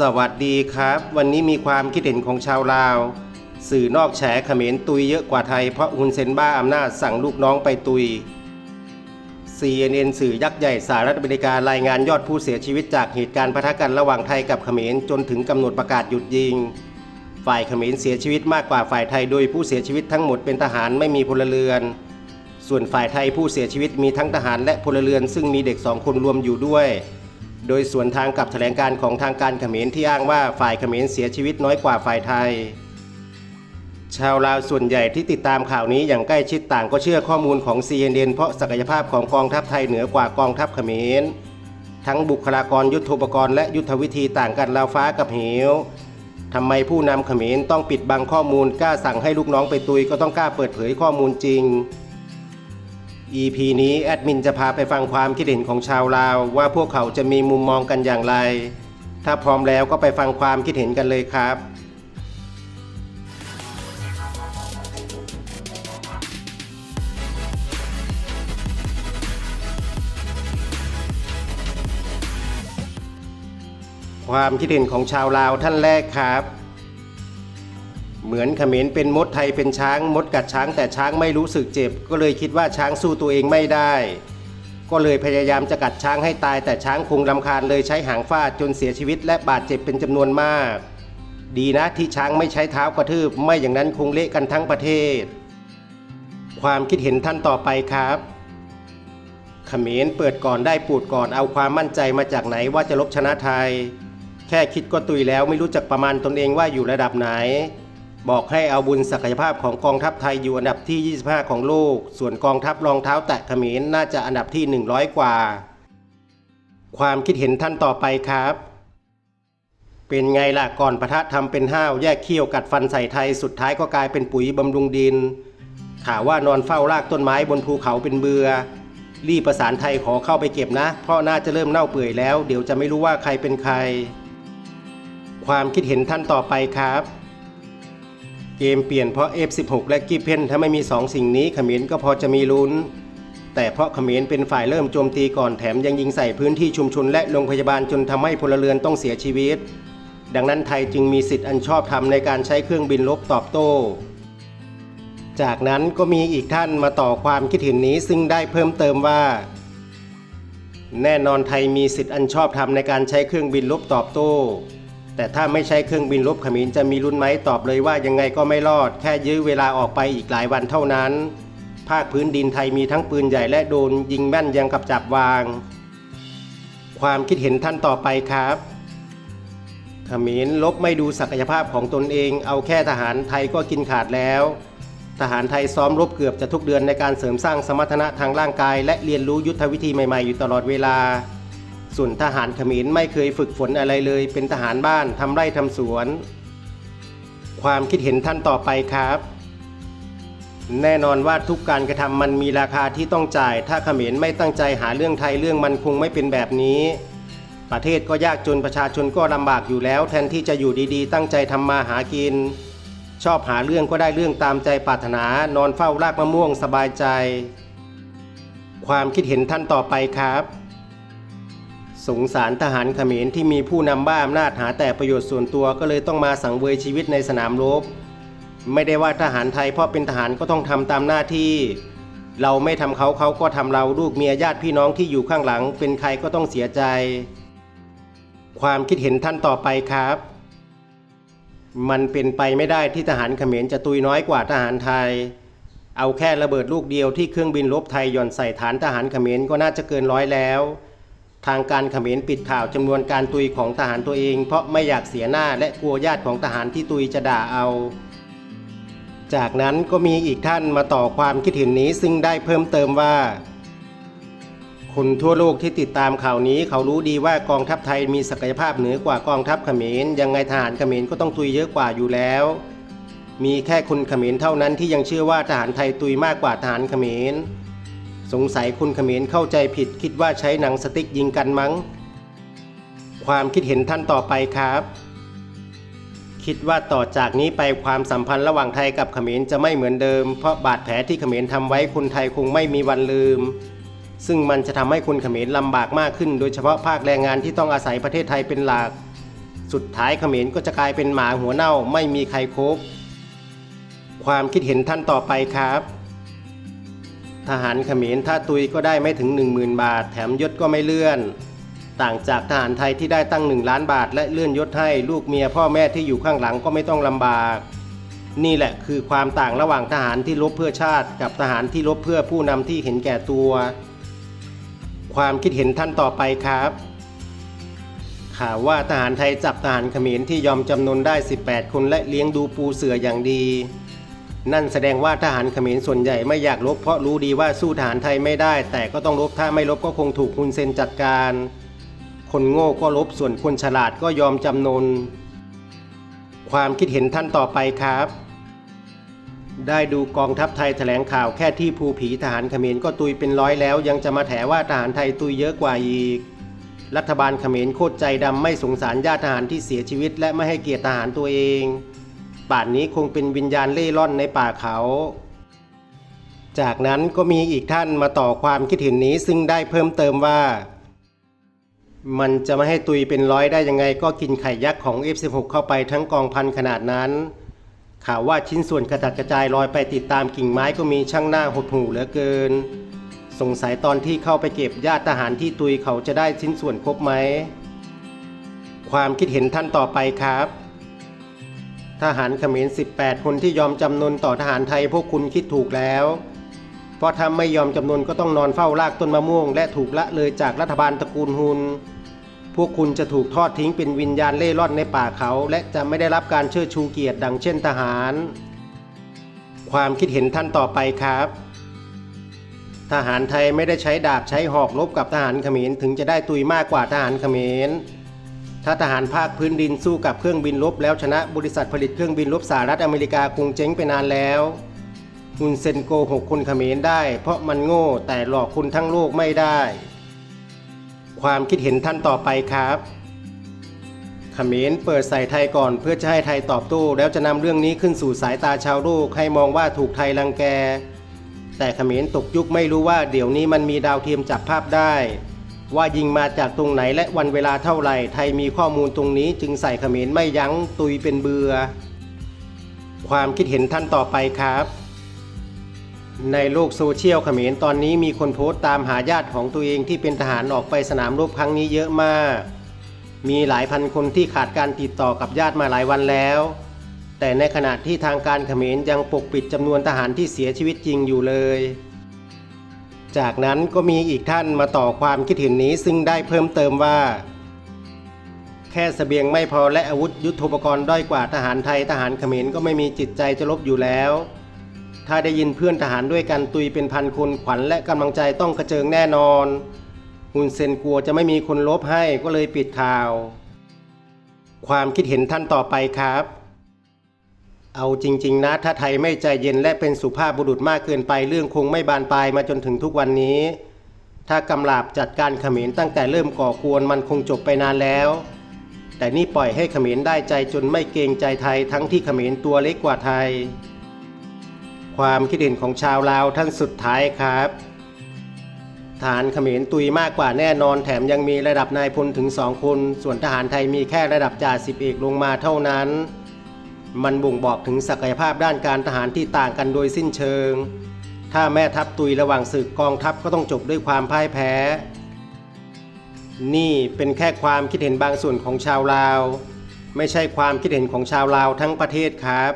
สวัสดีครับ วันนี้มีความคิดเห็นของชาวลาว สื่อนอกแฉเขมรตุยเยอะกว่าไทยเพราะฮุนเซนบ้าอำนาจสั่งลูกน้องไปตุย CNN สื่อยักษ์ใหญ่สหรัฐอเมริการายงานยอดผู้เสียชีวิตจากเหตุการณ์ปะทะกันระหว่างไทยกับเขมรจนถึงกำหนดประกาศหยุดยิง ฝ่ายเขมรเสียชีวิตมากกว่าฝ่ายไทยโดยผู้เสียชีวิตทั้งหมดเป็นทหารไม่มีพลเรือน ส่วนฝ่ายไทยผู้เสียชีวิตมีทั้งทหารและพลเรือน ซึ่งมีเด็กสองคนรวมอยู่ด้วย โดยส่วนทางกับแถลงการของทางการเขมรที่อ้างว่าฝ่ายเขมรเสียชีวิตน้อยกว่าฝ่ายไทย ชาวลาวส่วนใหญ่ที่ติดตามข่าวนี้อย่างใกล้ชิดต่างก็เชื่อข้อมูลของ CNN เพราะศักยภาพของกองทัพไทยเหนือกว่ากองทัพเขมร ทั้งบุคลากรยุทธปกรณ์และยุทธวิธีต่างกันราวฟ้ากับเหวทำไมผู้นำเขมรต้องปิดบังข้อมูลกล้าสั่งให้ลูกน้องไปตุยก็ต้องกล้าเปิดเผยข้อมูลจริง EP นี้แอดมินจะพาไปฟังความคิดเห็นของชาวลาว ว่าพวกเขาจะมีมุมมองกันอย่างไร ถ้าพร้อมแล้วก็ไปฟังความคิดเห็นกันเลยครับ ความคิดเห็นของชาวลาวท่านแรกครับ เหมือนเขมรเป็นมดไทยเป็นช้าง มดกัดช้างแต่ช้างไม่รู้สึกเจ็บ ก็เลยคิดว่าช้างสู้ตัวเองไม่ได้ ก็เลยพยายามจะกัดช้างให้ตาย แต่ช้างคงรำคาญเลยใช้หางฟาดจนเสียชีวิต และบาดเจ็บเป็นจำนวนมาก ดีนะที่ช้างไม่ใช้เท้ากระทืบ ไม่อย่างนั้นคงเละกันทั้งประเทศ ความคิดเห็นท่านต่อไปครับเขมรเปิดก่อนได้ปูดก่อนเอาความมั่นใจมาจากไหนว่าจะลบชนะไทย แค่คิดก็ตุยแล้วไม่รู้จักประมาณตนเองว่าอยู่ระดับไหน บอกให้เอาบุญศักยภาพของกองทัพไทยอยู่อันดับที่ 25 ของโลก ส่วนกองทัพรองเท้าแตะเขมรน่าจะอันดับที่ 100 กว่า ความคิดเห็นท่านต่อไปครับ เป็นไงล่ะก่อนปะทะทำเป็นห้าวแยกเขี้ยวกัดฟันใส่ไทยสุดท้ายก็กลายเป็นปุ๋ยบำรุงดิน ข่าวว่านอนเฝ้ารากต้นไม้บนภูเขาเป็นเบือ รีบประสานไทยขอเข้าไปเก็บนะ เพราะน่าจะเริ่มเน่าเปื่อยแล้ว เดี๋ยวจะไม่รู้ว่าใครเป็นใคร ความคิดเห็นท่านต่อไปครับ เกมเปลี่ยนเพราะ F16 และกิเพนถ้าไม่มีสองสิ่งนี้เขมรก็พอจะมีลุ้น แต่เพราะเขมรเป็นฝ่ายเริ่มโจมตีก่อนแถมยังยิงใส่พื้นที่ชุมชนและโรงพยาบาลจนทำให้พลเรือนต้องเสียชีวิต ดังนั้นไทยจึงมีสิทธิ์อันชอบธรรมในการใช้เครื่องบินลบตอบโต้ จากนั้นก็มีอีกท่านมาต่อความคิดเห็นนี้ซึ่งได้เพิ่มเติมว่า แน่นอนไทยมีสิทธิ์อันชอบธรรมในการใช้เครื่องบินลบตอบโต้ แต่ถ้าไม่ใช้เครื่องบินลบขมรจะมีลุ้นไหมตอบเลยว่ายังไงก็ไม่รอด แค่ยื้อเวลาออกไปอีกหลายวันเท่านั้น ภาคพื้นดินไทยมีทั้งปืนใหญ่และโดนยิงแม่นยังกับจับวาง ความคิดเห็นท่านต่อไปครับขมรลบไม่ดูศักยภาพของตนเอง เอาแค่ทหารไทยก็กินขาดแล้ว ทหารไทยซ้อมรบเกือบจะทุกเดือนในการเสริมสร้างสมรรถนะทางร่างกาย และเรียนรู้ยุทธวิธีใหม่ๆอยู่ตลอดเวลา ส่วนทหารเขมรไม่เคยฝึกฝนอะไรเลย เป็นทหารบ้านทำไร่ทำสวน ความคิดเห็นท่านต่อไปครับ แน่นอนว่าทุกการกระทำมันมีราคาที่ต้องจ่าย ถ้าเขมรไม่ตั้งใจหาเรื่องไทยเรื่องมันคงไม่เป็นแบบนี้ ประเทศก็ยากจนประชาชนก็ลำบากอยู่แล้ว แทนที่จะอยู่ดีๆ ตั้งใจทำมาหากิน ชอบหาเรื่องก็ได้เรื่องตามใจปรารถนา นอนเฝ้ารากมะม่วงสบายใจ ความคิดเห็นท่านต่อไปครับ สงสารทหารเขมรที่มีผู้นำบ้าอำนาจหาแต่ประโยชน์ส่วนตัวก็เลยต้องมาสังเวยชีวิตในสนามรบ ไม่ได้ว่าทหารไทยเพราะเป็นทหารก็ต้องทำตามหน้าที่ เราไม่ทำเขาเขาก็ทำเราลูกเมียญาติพี่น้องที่อยู่ข้างหลัง เป็นใครก็ต้องเสียใจ ความคิดเห็นท่านต่อไปครับ มันเป็นไปไม่ได้ที่ทหารเขมรจะตุยน้อยกว่าทหารไทย เอาแค่ระเบิดลูกเดียวที่เครื่องบินรบไทยหย่อนใส่ฐานทหารเขมรก็น่าจะเกินร้อยแล้ว ทางการเขมรปิดข่าวจำนวนการตุยของทหารตัวเอง เพราะไม่อยากเสียหน้าและกลัวญาติของทหารที่ตุยจะด่าเอา จากนั้นก็มีอีกท่านมาต่อความคิดเห็นนี้ซึ่งได้เพิ่มเติมว่า คนทั่วโลกที่ติดตามข่าวนี้เขารู้ดีว่ากองทัพไทยมีศักยภาพเหนือกว่ากองทัพเขมร ยังไงทหารเขมรก็ต้องตุยเยอะกว่าอยู่แล้ว มีแค่คนเขมรเท่านั้นที่ยังเชื่อว่าทหารไทยตุยมากกว่าทหารเขมร สงสัยคุณเขมรเข้าใจผิดคิดว่าใช้หนังสติ๊กยิงกันมั้ง ความคิดเห็นท่านต่อไปครับ คิดว่าต่อจากนี้ไปความสัมพันธ์ระหว่างไทยกับเขมรจะไม่เหมือนเดิม เพราะบาดแผลที่เขมรทำไว้คนไทยคงไม่มีวันลืม ซึ่งมันจะทำให้คนเขมรลำบากมากขึ้น โดยเฉพาะภาคแรงงานที่ต้องอาศัยประเทศไทยเป็นหลัก สุดท้ายเขมรก็จะกลายเป็นหมาหัวเน่าไม่มีใครครบความคิดเห็นท่านต่อไปครับ ทหารเขมรถ้าตุยก็ได้ไม่ถึง 10,000 บาท แถมยศก็ไม่เลื่อน ต่างจากทหารไทยที่ได้ตั้ง 1 ล้านบาท และเลื่อนยศให้ลูกเมียพ่อแม่ที่อยู่ข้างหลังก็ไม่ต้องลำบาก นี่แหละคือความต่างระหว่างทหารที่รบเพื่อชาติ กับทหารที่รบเพื่อผู้นำที่เห็นแก่ตัว ความคิดเห็นท่านต่อไปครับข่าวว่าทหารไทยจับทหารเขมรที่ยอมจำนนได้ 18 คนและเลี้ยงดูปูเสืออย่างดี นั่นแสดงว่าทหารเขมรส่วนใหญ่ไม่อยากรบเพราะรู้ดีว่าสู้ทหารไทยไม่ได้ แต่ก็ต้องรบถ้าไม่รบก็คงถูกฮุนเซนจัดการ คนโง่ก็รบส่วนคนฉลาดก็ยอมจำนน ความคิดเห็นท่านต่อไปครับ ได้ดูกองทัพไทยแถลงข่าวแค่ที่ภูผีทหารเขมรก็ตุยเป็นร้อยแล้ว ยังจะมาแถว่าทหารไทยตุยเยอะกว่าอีก รัฐบาลเขมรโคตรใจดำไม่สงสารญาติทหารที่เสียชีวิต และไม่ให้เกียรติทหารตัวเอง ป่านนี้คงเป็นวิญญาณเล่ร่อนในป่าเขา จากนั้นก็มีอีกท่านมาต่อความคิดเห็นนี้ซึ่งได้เพิ่มเติมว่า มันจะไม่ให้ตุยเป็นร้อยได้ยังไง ก็กินไข่ยักษ์ของ F16 เข้าไปทั้งกองพันขนาดนั้นข่าวว่าชิ้นส่วนกระจัดกระจายลอยไปติดตามกิ่งไม้ก็มีช่างหน้าหดหูเหลือเกิน สงสัยตอนที่เข้าไปเก็บญาติทหารที่ตุยเขาจะได้ชิ้นส่วนครบไหม ความคิดเห็นท่านต่อไปครับ ทหารเขมร 18 คนที่ยอมจำนนต่อทหารไทยพวกคุณคิดถูกแล้ว เพราะถ้าไม่ยอมจำนนก็ต้องนอนเฝ้ารากต้นมะม่วง และถูกละเลยจากรัฐบาลตระกูลฮุน พวกคุณจะถูกทอดทิ้งเป็นวิญญาณเล่ร่อนในป่าเขา และจะไม่ได้รับการเชิดชูเกียรติดังเช่นทหาร ความคิดเห็นท่านต่อไปครับ ทหารไทยไม่ได้ใช้ดาบใช้หอกรบกับทหารเขมรถึงจะได้ตุยมากกว่าทหารเขมร ถ้าทหารภาคพื้นดินสู้กับเครื่องบินรบแล้วชนะบริษัทผลิตเครื่องบินรบสหรัฐอเมริกาคงเจ๊งไปนานแล้วฮุนเซนโกหกคนเขมรได้ เพราะมันโง่แต่หลอกคุณทั้งโลกไม่ได้ ความคิดเห็นท่านต่อไปครับเขมรเปิดใส่ไทยก่อนเพื่อจะให้ไทยตอบโต้แล้วจะนำเรื่องนี้ขึ้นสู่สายตาชาวโลกให้มองว่าถูกไทยรังแก แต่เขมรตกยุคไม่รู้ว่าเดี๋ยวนี้มันมีดาวเทียมจับภาพได้ ว่ายิงมาจากตรงไหนและวันเวลาเท่าไหร่ ไทยมีข้อมูลตรงนี้จึงใส่เขมรไม่ยั้งตุยเป็นเบือ ความคิดเห็นท่านต่อไปครับ ในโลกโซเชียลเขมรตอนนี้มีคนโพสต์ตามหาญาติของตัวเองที่เป็นทหารออกไปสนามรบครั้งนี้เยอะมาก มีหลายพันคนที่ขาดการติดต่อกับญาติมาหลายวันแล้ว แต่ในขณะที่ทางการเขมรยังปกปิดจำนวนทหารที่เสียชีวิตจริงอยู่เลย จากนั้นก็มีอีกท่านมาต่อความคิดเห็นนี้ซึ่งได้เพิ่มเติมว่า แค่เสบียงไม่พอและอาวุธยุทโธปกรณ์ด้อยกว่าทหารไทยทหารเขมรก็ไม่มีจิตใจจะลบอยู่แล้ว ถ้าได้ยินเพื่อนทหารด้วยกันตุยเป็นพันคนขวัญและกำลังใจต้องกระเจิงแน่นอนฮุนเซนกลัวจะไม่มีคนลบให้ก็เลยปิดข่าว ความคิดเห็นท่านต่อไปครับ เอาจริง ๆ นะ ถ้าไทยไม่ใจเย็นและเป็นสุภาพบุรุษมากเกินไปเรื่องคงไม่บานปลายมาจนถึงทุกวันนี้ ถ้ากำลาบจัดการเขมรตั้งแต่เริ่มก่อกวนมันคงจบไปนานแล้ว แต่นี่ปล่อยให้เขมรได้ใจจนไม่เกรงใจไทยทั้งที่เขมรตัวเล็กกว่าไทย ความคิดเห็นของชาวลาวท่านสุดท้ายครับทหารเขมรตุยมากกว่าแน่นอนแถมยังมีระดับนายพลถึงสองคน ส่วนทหารไทยมีแค่ระดับจ่าสิบเอกลงมาเท่านั้น มันบ่งบอกถึงศักยภาพด้านการทหารที่ต่างกันโดยสิ้นเชิง ถ้าแม่ทัพตุยระหว่างศึกกองทัพก็ต้องจบด้วยความพ่ายแพ้ นี่เป็นแค่ความคิดเห็นบางส่วนของชาวลาว ไม่ใช่ความคิดเห็นของชาวลาวทั้งประเทศครับ